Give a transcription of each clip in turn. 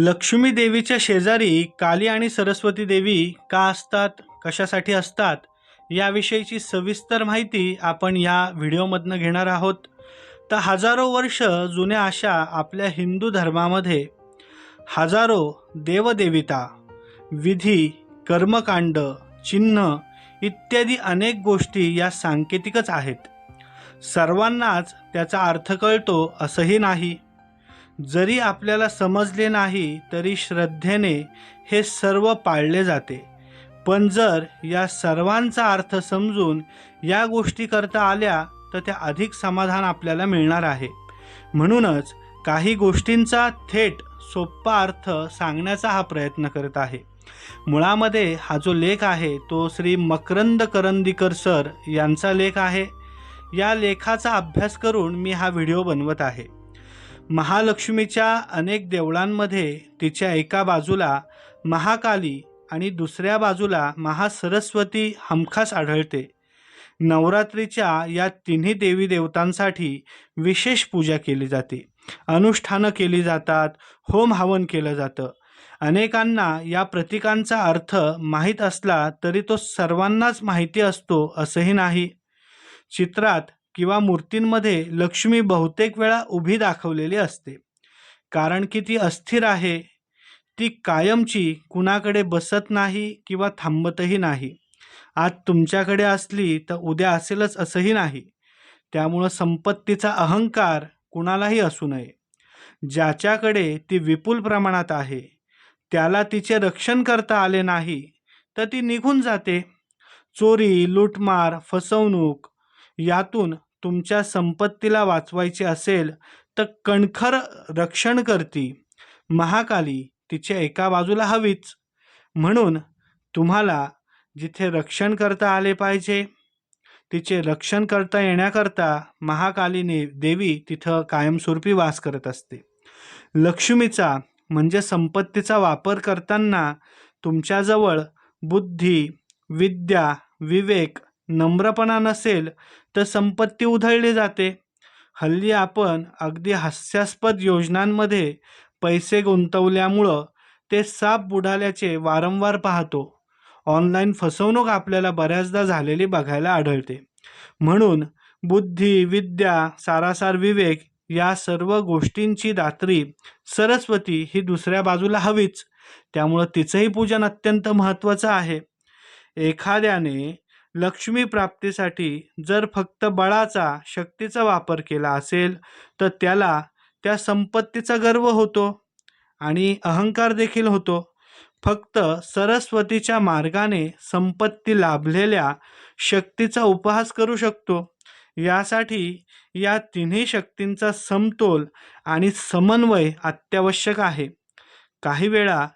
लक्ष्मी देवीच्या शेजारी काली आणि सरस्वती देवी का असतात? कशासाठी असतात? याविषयीची सविस्तर माहिती आपण या व्हिडिओमधनं घेणार आहोत. तर हजारो वर्ष जुन्या अशा आपल्या हिंदू धर्मामध्ये. हजारो देवदेविता विधी कर्मकांड चिन्ह इत्यादी अनेक गोष्टी या सांकेतिकच आहेत. सर्वांनाच त्याचा अर्थ कळतो असंही नाही. जरी आपल्याला समजले नाही तरी श्रद्धेने हे सर्व पाळले जाते. पण जर या सर्वांचा अर्थ समजून या गोष्टी करता आल्या तर त्या अधिक समाधान आपल्याला मिळणार आहे. म्हणूनच काही गोष्टींचा थेट सोप्पा अर्थ सांगण्याचा हा प्रयत्न करत आहे. मुळामध्ये हा जो लेख आहे तो श्री मकरंद करंदीकर सर यांचा लेख आहे. या लेखाचा अभ्यास करून मी हा व्हिडिओ बनवत आहे. महालक्ष्मीच्या अनेक देवळांमध्ये तिच्या एका बाजूला महाकाली आणि दुसऱ्या बाजूला महासरस्वती हमखास आढळते. नवरात्रीच्या या तिन्ही देवी देवतांसाठी विशेष पूजा केली जाते. अनुष्ठानं केली जातात होम हवन केलं जातं. अनेकांना या प्रतीकांचा अर्थ माहीत असला तरी तो सर्वांनाच माहिती असतो असंही नाही. चित्रात किंवा मूर्तींमध्ये लक्ष्मी बहुतेक वेळा उभी दाखवलेली असते. कारण की ती अस्थिर आहे ती कायमची कुणाकडे बसत नाही किंवा थांबतही नाही. आज तुमच्याकडे असली तर उद्या असेलच असंही नाही. त्यामुळं संपत्तीचा अहंकार कुणालाही असू नये. ज्याच्याकडे ती विपुल प्रमाणात आहे त्याला तिचे रक्षण करता आले नाही तर ती निघून जाते. चोरी लूटमार फसवणूक यातून तुमच्या संपत्तीला वाचवायची असेल तर कणखर रक्षण करती. महाकाली तिच्या एका बाजूला हवीच. म्हणून तुम्हाला जिथे रक्षण करता आले पाहिजे तिचे रक्षण करता येण्याकरता महाकालीने देवी तिथं कायमस्वरूपी वास करत असते. लक्ष्मीचा म्हणजे संपत्तीचा वापर करताना तुमच्याजवळ बुद्धी विद्या विवेक नम्रपणा नसेल तर संपत्ती उधळली जाते. हल्ली आपण अगदी हास्यास्पद योजनांमध्ये पैसे गुंतवल्यामुळं ते साप बुडाल्याचे वारंवार पाहतो. ऑनलाईन फसवणूक आपल्याला बऱ्याचदा झालेली बघायला आढळते. म्हणून बुद्धी विद्या सारासार विवेक या सर्व गोष्टींची दात्री सरस्वती ही दुसऱ्या बाजूला हवीच. त्यामुळं तिचंही पूजन अत्यंत महत्त्वाचं आहे. एखाद्याने लक्ष्मी प्राप्तीसाठी जर फक्त बळाचा शक्तीचा वापर केला असेल तर त्याला त्या संपत्तीचा गर्व होतो आणि अहंकार देखील होतो. फक्त सरस्वतीच्या मार्गाने संपत्ती लाभलेल्या शक्तीचा उपहास करू शकतो. यासाठी या तिन्ही शक्तींचा समतोल आणि समन्वय अत्यावश्यक आहे. काही वेळा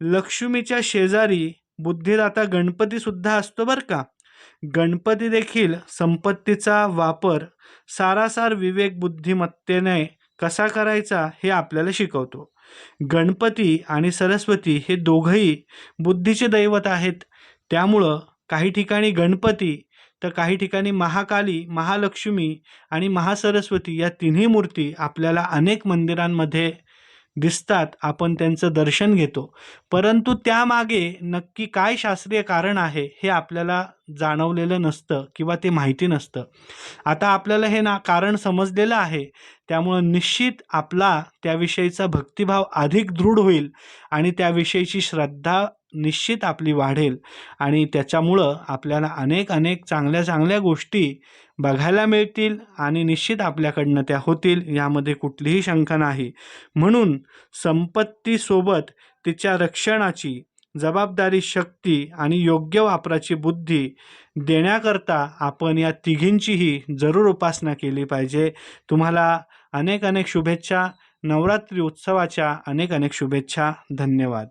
लक्ष्मीच्या शेजारी बुद्धिदाता गणपतीसुद्धा असतो बरं का? गणपती देखील संपत्तीचा वापर सारासार विवेक बुद्धिमत्तेने कसा करायचा हे आपल्याला शिकवतो. गणपती आणि सरस्वती हे दोघंही बुद्धीचे दैवत आहेत. त्यामुळं काही ठिकाणी गणपती तर काही ठिकाणी महाकाली महालक्ष्मी आणि महासरस्वती या तिन्ही मूर्ती आपल्याला अनेक मंदिरांमध्ये दिसतात आपण त्यांचं दर्शन घेतो. परंतु त्यामागे नक्की काय शास्त्रीय कारण आहे हे आपल्याला जाणवलेलं नसतं किंवा ते माहिती नसतं. आता आपल्याला हे ना कारण समजलेलं आहे. त्यामुळं निश्चित आपला त्याविषयीचा भक्तिभाव अधिक दृढ होईल आणि त्याविषयीची श्रद्धा निश्चित आपली वाढेल. आणि त्याच्यामुळं आपल्याला अनेक अनेक चांगल्या चांगल्या गोष्टी बघायला मिळतील आणि निश्चित आपल्याकडनं त्या होतील यामध्ये कुठलीही शंका नाही. म्हणून संपत्तीसोबत तिच्या रक्षणाची जबाबदारी शक्ती आणि योग्य वापराची बुद्धी देण्याकरता आपण या तिघींचीही जरूर उपासना केली पाहिजे. तुम्हाला अनेक अनेक शुभेच्छा. नवरात्री उत्सवाच्या अनेक अनेक शुभेच्छा. धन्यवाद.